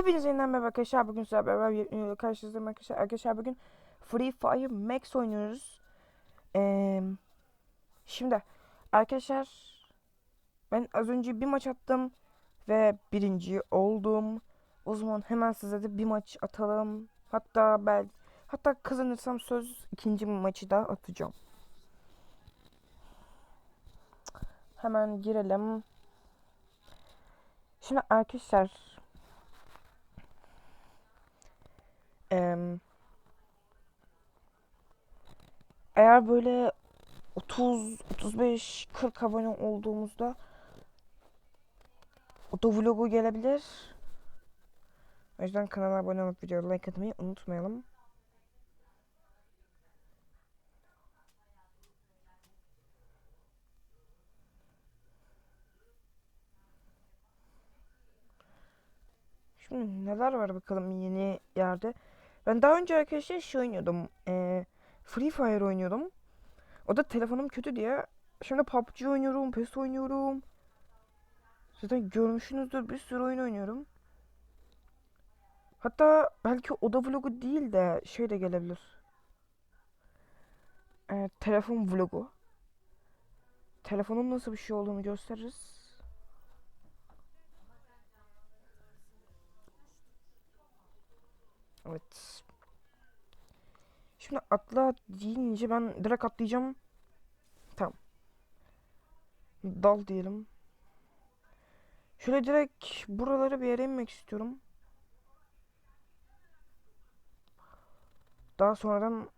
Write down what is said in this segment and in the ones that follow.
Hepinize yeniden merhaba arkadaşlar. Bugün sizlerle beraber karşınızdayım arkadaşlar. Arkadaşlar bugün Free Fire Max oynuyoruz. Ee, şimdi arkadaşlar ben az önce bir maç attım ve birinci oldum. O zaman hemen size de bir maç atalım. Hatta ben hatta kazanırsam söz ikinci maçı da atacağım. Hemen girelim. Şimdi arkadaşlar eğer böyle 30, 35, 40 abone olduğumuzda o da vlogu gelebilir. O yüzden kanala abone olup videoya like atmayı unutmayalım. Şimdi neler var bakalım yeni yerde. Ben daha önce arkadaşlar şey oynuyordum. eee, Free Fire oynuyordum. O da telefonum kötü diye. Şimdi PUBG oynuyorum, PES oynuyorum. Zaten görmüşsünüzdür bir sürü oyun oynuyorum. Hatta belki oda vlogu değil de şey de gelebilir. Eee, telefon vlogu. Telefonun nasıl bir şey olduğunu gösteririz. Evet. Şimdi atla deyince ben direkt atlayacağım. Tamam. Dal diyelim. Şöyle direkt buraları bir yere inmek istiyorum. Daha sonradan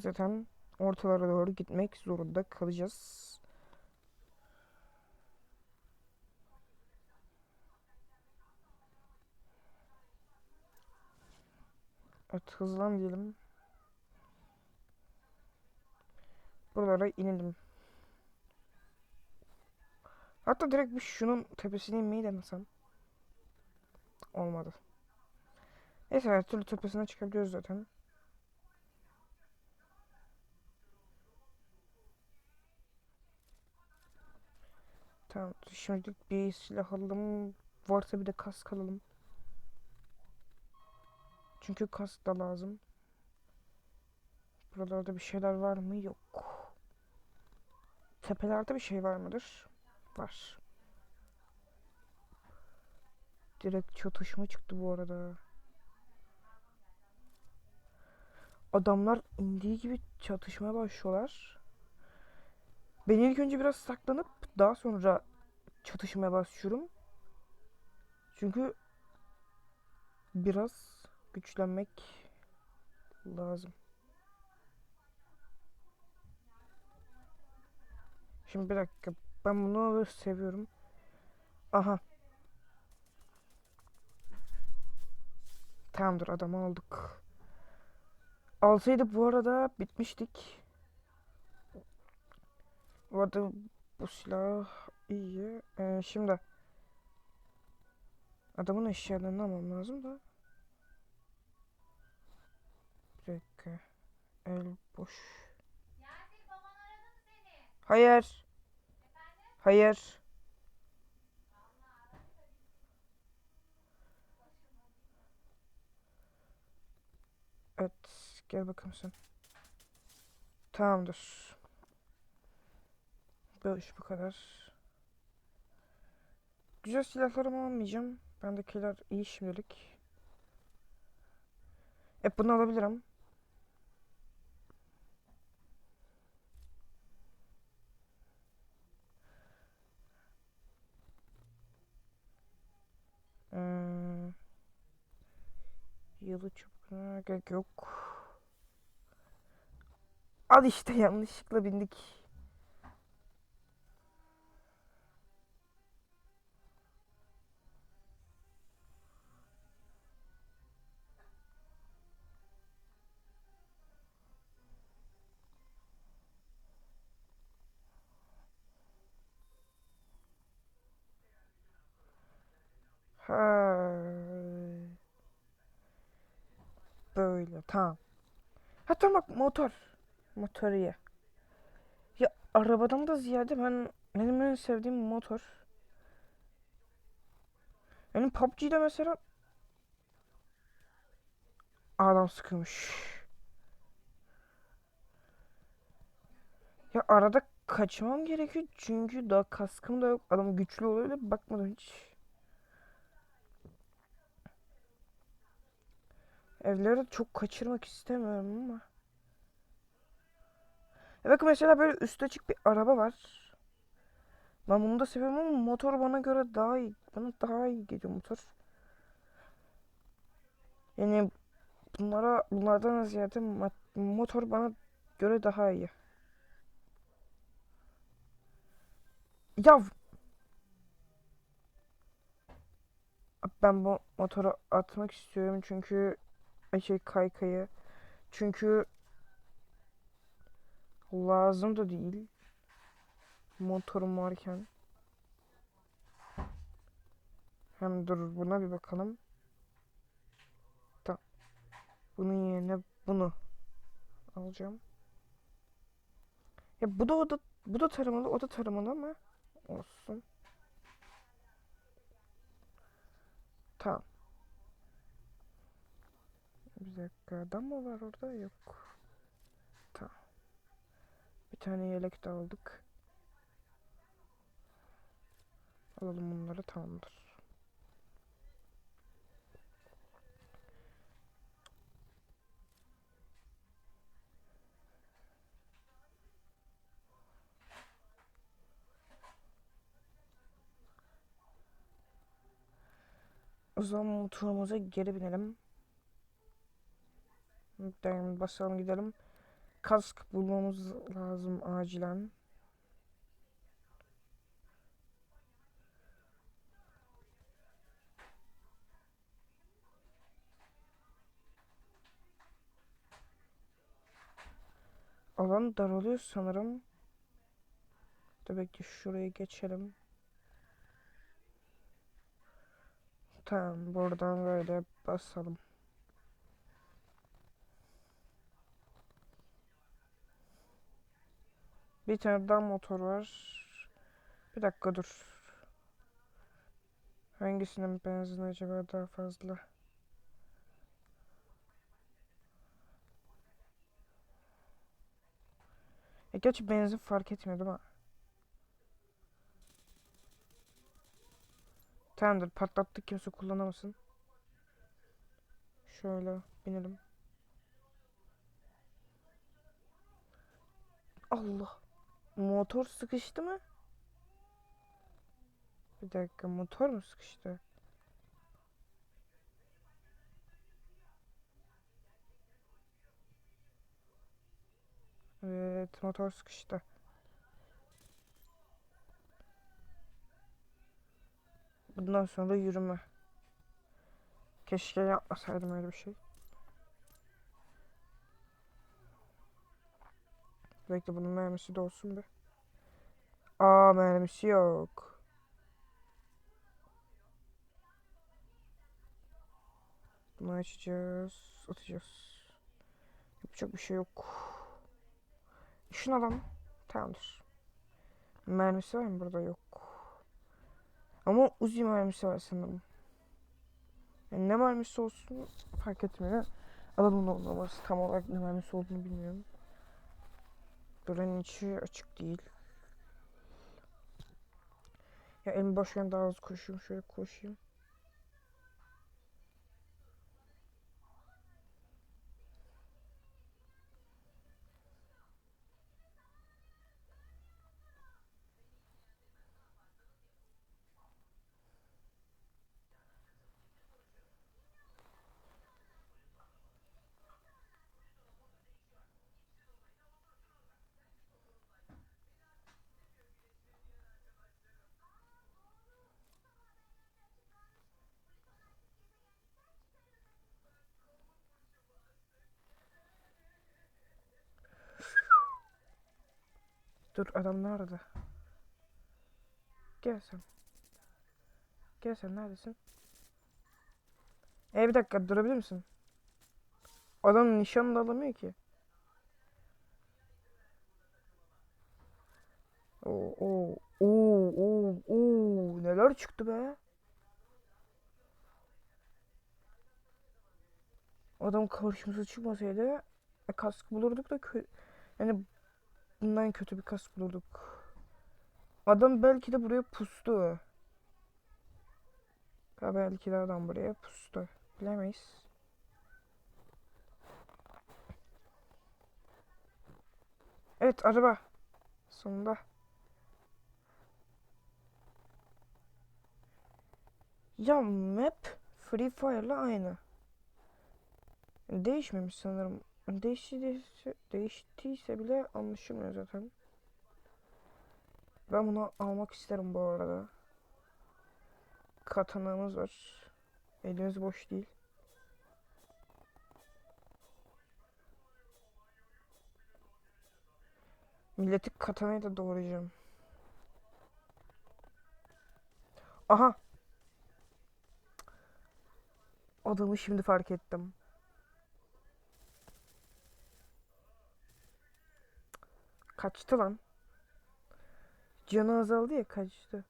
zaten ortalara doğru gitmek zorunda kalacağız. Evet hızlan diyelim. Buralara inelim. Hatta direkt bir şunun tepesine inmeyi denesem. Olmadı. Neyse her türlü tepesine çıkabiliyoruz zaten. Tamam şimdi bir silah alalım. Varsa bir de kask alalım. Çünkü kask da lazım. Buralarda bir şeyler var mı? Yok. Tepelerde bir şey var mıdır? Var. Direkt çatışma çıktı bu arada. Adamlar indiği gibi çatışmaya başlıyorlar. Ben ilk önce biraz saklanıp daha sonra çatışmaya başlıyorum. Çünkü biraz güçlenmek lazım. Şimdi bir dakika. Ben bunu seviyorum. Aha. Tamamdır adamı aldık. Alsaydı bu arada bitmiştik. Bu arada bu silah iyi. Ee, şimdi adamın eşyalarını almam lazım da. Bir dakika. El boş. Hayır. Hayır. Evet. Gel bakalım sen. Tamamdır. Bu iş bu kadar. Güzel silahlarımı almayacağım. Bendekiler iyi şimdilik. Hep bunu alabilirim. Yılı çubuğuna gerek yok. Al işte yanlışlıkla bindik. Ha. Böyle tamam. Hatta bak motor. Motoru ye. Ya arabadan da ziyade ben benim en sevdiğim motor. Benim PUBG'de mesela Adam sıkılmış. Ya arada kaçmam gerekiyor çünkü daha kaskım da yok. Adam güçlü oluyor da bakmadım hiç. Evleri çok kaçırmak istemiyorum ama. Ya bak mesela böyle üstü açık bir araba var. Ben bunu da seviyorum ama motor bana göre daha iyi. Bana daha iyi geliyor motor. Yani bunlara bunlardan ziyade motor bana göre daha iyi. Ya ben bu motoru atmak istiyorum çünkü şey kaykayı. Çünkü lazım da değil. Motorum varken. Hem dur buna bir bakalım. Tamam bunun yerine bunu alacağım. Ya bu da o da bu da taramalı o da taramalı ama olsun. Tamam bir dakika adam mı var orada? Yok. Tamam. Bir tane yelek de aldık. Alalım bunları tamamdır. O zaman motorumuza geri binelim. Gidelim basalım gidelim. Kask bulmamız lazım acilen. Alan daralıyor sanırım. Demek ki şuraya geçelim. Tamam buradan böyle basalım. Bir tane daha motor var. Bir dakika dur. Hangisinin benzin acaba daha fazla? E gerçi benzin fark etmiyor değil mi? Tamamdır patlattık kimse kullanamasın. Şöyle binelim. Allah. Motor sıkıştı mı? Bir dakika motor mu sıkıştı? Evet motor sıkıştı. Bundan sonra yürüme. Keşke yapmasaydım öyle bir şey. Bekle bunun mermisi de olsun be. Aa mermisi yok. Bunu açacağız. Atacağız. Yapacak bir şey yok. Şunu alalım. Tamamdır. Mermisi var mı burada? Yok. Ama Uzi mermisi var sanırım. Yani ne mermisi olsun fark etmiyor. Alalım olmaması tam olarak ne mermisi olduğunu bilmiyorum. Buranın içi açık değil. Ya elim boşken daha hızlı koşuyorum. Şöyle koşayım. Dur adam nerede? Gel sen. Gel sen neredesin? E bir dakika durabilir misin? Adam nişan da alamıyor ki. Oo oo oo oo oo neler çıktı be? Adam karşımıza çıkmasaydı e, kask bulurduk da kö yani bundan kötü bir kask bulurduk. Adam belki de buraya pustu. Ha, belki de adam buraya pustu. Bilemeyiz. Evet araba. Sonunda. Ya map Free Fire'la aynı. Değişmemiş sanırım. Değiştiyse, değiştiyse bile anlaşılmıyor zaten. Ben bunu almak isterim bu arada. Katanamız var. Elimiz boş değil. Milleti katanayı da doğrayacağım. Aha. Adamı şimdi fark ettim. Kaçtı lan. Canı azaldı ya kaçtı.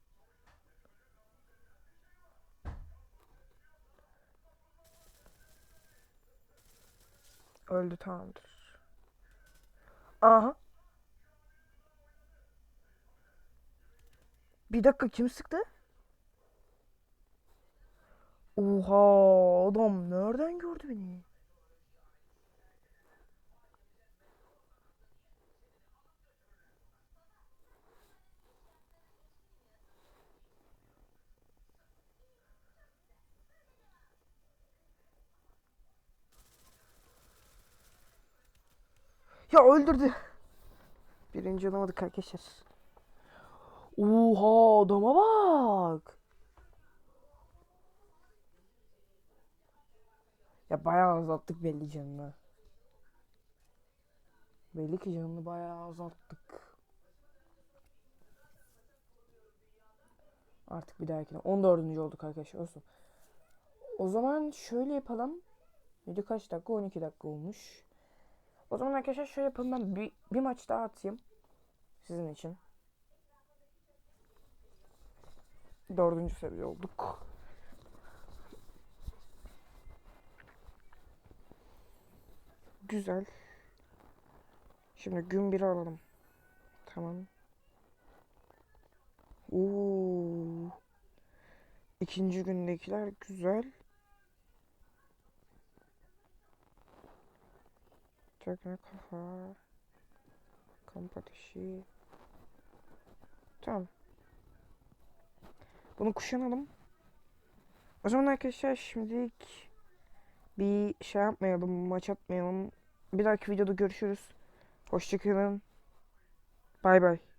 Öldü tamamdır. Aha. Bir dakika kim sıktı? Oha adam nereden gördü beni? Ya öldürdü. Birinci alamadık arkadaşlar. Oha adama bak. Ya bayağı azalttık belli canını. Belli ki canını bayağı azalttık. Artık bir dahakine 14. olduk arkadaşlar olsun. O zaman şöyle yapalım. Video kaç dakika? 12 dakika olmuş. O zaman arkadaşlar şöyle yapalım ben bir, bir maç daha atayım. Sizin için. Dördüncü seviye olduk. Güzel. Şimdi gün biri alalım. Tamam. Oo. İkinci gündekiler güzel. Tekne kafa. Kamp ateşi. Tamam. Bunu kuşanalım. O zaman arkadaşlar şimdilik bir şey yapmayalım, maç atmayalım. Bir dahaki videoda görüşürüz. Hoşçakalın. Bay bay.